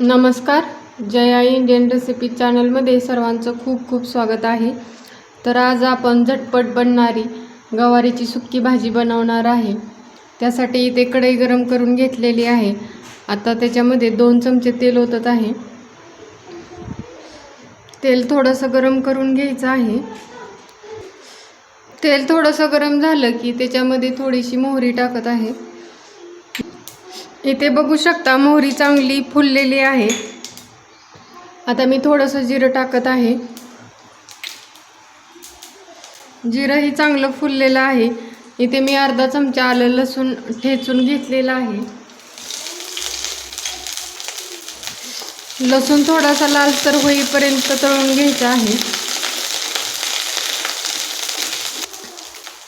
नमस्कार. Jaya Indian recipe चॅनलमध्ये सर्वांचं खूप खूप स्वागत आहे. तर आज आपण झटपट बनणारी गवारीची सुक्की भाजी बनवणार आहे. त्यासाठी इथे कढई गरम करून घेतलेली आहे. आता त्याच्यामध्ये दोन चमचे तेल ओतत आहे. तेल थोडंसं गरम करून घ्यायचं आहे. तेल थोडंसं गरम झालं की त्याच्यामध्ये थोडीशी मोहरी टाकत आहे. इथे बघू शकता मोहरी चांगली फुललेली आहे. आता मी थोडंसं जिरं टाकत आहे. जिरंही चांगलं फुललेलं आहे. इथे मी अर्धा चमचा आलं लसूण ठेचून घेतलेलं आहे. लसूण थोडासा लालसर होईपर्यंत तळून घ्यायचा आहे.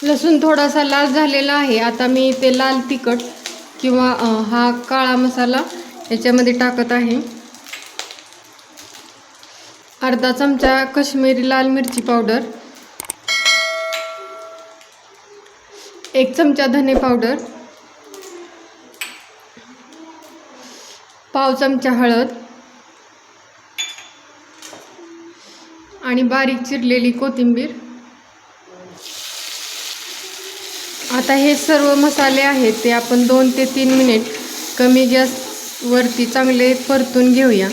लसूण थोडासा लाल झालेला आहे. आता मी इथे लाल तिखट किंवा हा काळा मसाला याच्यामध्ये टाकत आहे. अर्धा चमचा कश्मीरी लाल मिरची पावडर. एक चमचा धने पावडर. पाव चमचा हळद. आणि बारीक चिरलेली कोथिंबीर. आता हे सर्व मसाले आहेत ते आपण दोन ते तीन मिनिट कमी गॅसवरती चांगले परतून घेऊया.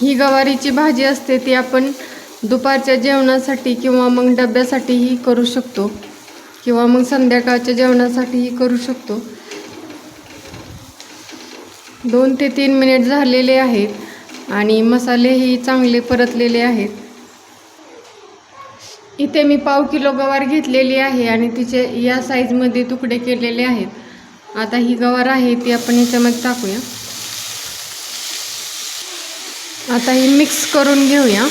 ही गवारीची भाजी असते ती आपण दुपारच्या जेवणासाठी किंवा मग डब्यासाठीही करू शकतो किंवा मग संध्याकाळच्या जेवणासाठीही करू शकतो. दोन ते तीन मिनिट झालेले आहेत आणि मसालेही चांगले परतलेले आहेत. इथे मी पाव किलो गवार घेतलेली आहे आणि तिचे या साईजमध्ये तुकडे केलेले आहेत. आता ही गवार आहे ती आपण याच्यामध्ये टाकूया. आता ही मिक्स करून घेऊया.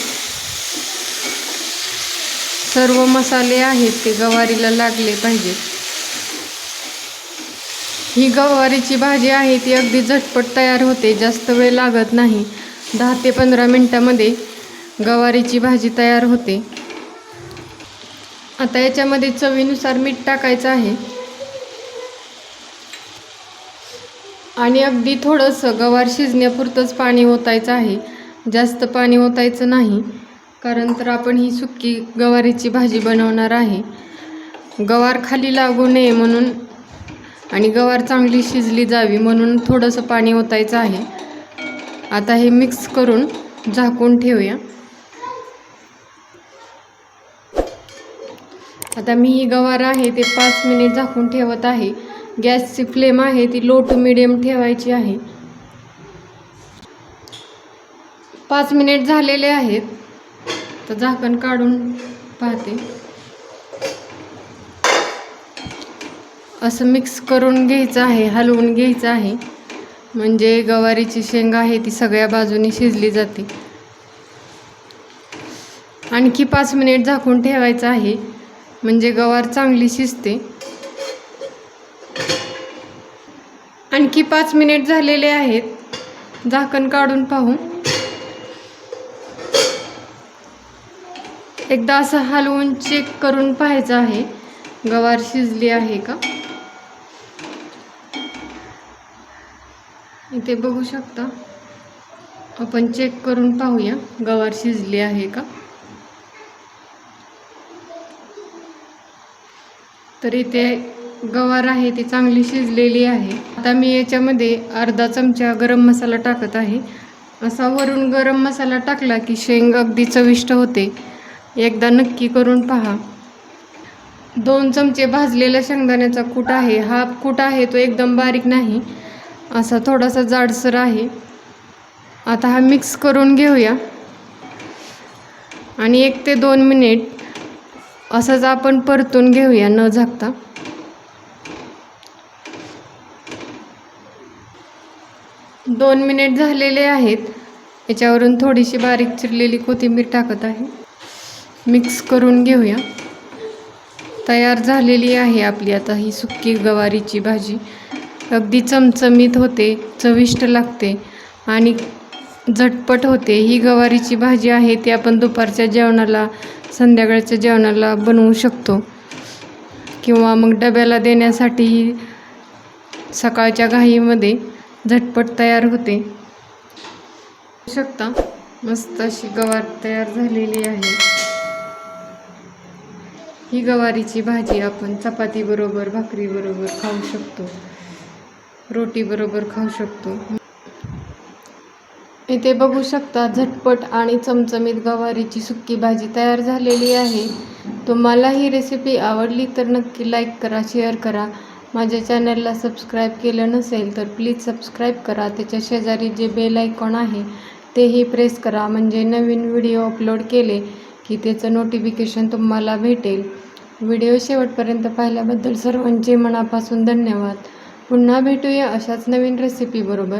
सर्व मसाले आहेत ते गवारीला लागले पाहिजेत. ही गवारीची भाजी आहे ती अगदी झटपट तयार होते जास्त वेळ लागत नाही. दहा ते पंधरा मिनटामध्ये गवारीची भाजी तयार होते. आता याच्यामध्ये चवीनुसार मीठ टाकायचं आहे. आणि अगदी थोडंसं गवार शिजण्यापुरतंच पाणी ओतायचं आहे. जास्त पाणी ओतायचं नाही कारण तर आपण ही सुक्की गवारीची भाजी बनवणार आहे. गवार खाली लागू नये म्हणून आणि गवार चांगली शिजली जावी म्हणून थोडंसं पाणी ओतायचं आहे. आता हे मिक्स करून झाकून ठेवूया. आता मी ही गवार आहे ते पाच मिनिट झाकून ठेवत आहे. गॅसची फ्लेम आहे ती लो टू मिडियम ठेवायची आहे. पाच मिनिट झालेले आहेत. तर झाकण काढून पाहते. असं मिक्स करून घ्यायचं आहे हलवून घ्यायचं आहे. म्हणजे गवारीची शेंगा आहे ती सगळ्या बाजूनी शिजली जाते. आणखी पाच मिनिट झाकून ठेवायचं आहे. म्हणजे गवार चांगली शिजते. आणखी पाच मिनिट झालेले आहेत. झाकण काढून पाहू. एकदा असं हलवून चेक करून पाहायचं आहे. गवार शिजली आहे का? इथे बघू शकता. आपण चेक करून पाहूया. गवार शिजली आहे का? तर इथे गवार आहे ती चांगली शिजलेली आहे. आता मी याच्यामध्ये अर्धा चमचा गरम मसाला टाकत आहे. असा वरून गरम मसाला टाकला की शेंग अगदी चविष्ट होते. एकदा नक्की करून पहा. दोन चमचे भाजलेला शेंगदाण्याचा कूट आहे. हा कूट आहे तो एकदम बारीक नाही. असा थोडासा जाडसर आहे. आता हा मिक्स करून घेऊया. आणि एक ते दोन मिनिट असंच आपण परतून घेऊया न झाकता. दोन मिनिट झालेले आहेत. याच्यावरून थोडीशी बारीक चिरलेली कोथिंबीर टाकत आहे. मिक्स करून घेऊया. तयार झालेली आहे आपली आता ही सुक्की गवारीची भाजी. अगदी चमचमीत होते चविष्ट लागते आणि झटपट होते. ही गवारीची भाजी आहे ती आपण दुपारच्या जेवणाला संध्याकाळच्या जेवणाला बनवू शकतो. किंवा मग डब्याला देण्यासाठी सकाळच्या घाईमध्ये झटपट तयार होते. शकता मस्त अशी गवार तयार झालेली आहे. ही गवारीची भाजी आपण चपाती बरोबर भाकरी बरोबर खाऊ शकतो. रोटी बरोबर खाऊ शकतो. इथे बघू शकता झटपट आणि चमचमीत गवारीची सुक्की भाजी तयार झालेली आहे. तुम्हाला ही रेसिपी आवडली तर नक्की लाईक करा शेअर करा. माझ्या चॅनलला सबस्क्राईब केलं नसेल तर प्लीज सबस्क्राईब करा. त्याच्या शेजारी जे बेल आयकॉन आहे तेही प्रेस करा. म्हणजे नवीन व्हिडिओ अपलोड केले की त्याचं नोटिफिकेशन तुम्हाला भेटेल. व्हिडिओ शेवटपर्यंत पाहिल्याबद्दल सर्वांचे मनापासून धन्यवाद. पुन्हा भेटूया अशाच नवीन रेसिपीबरोबर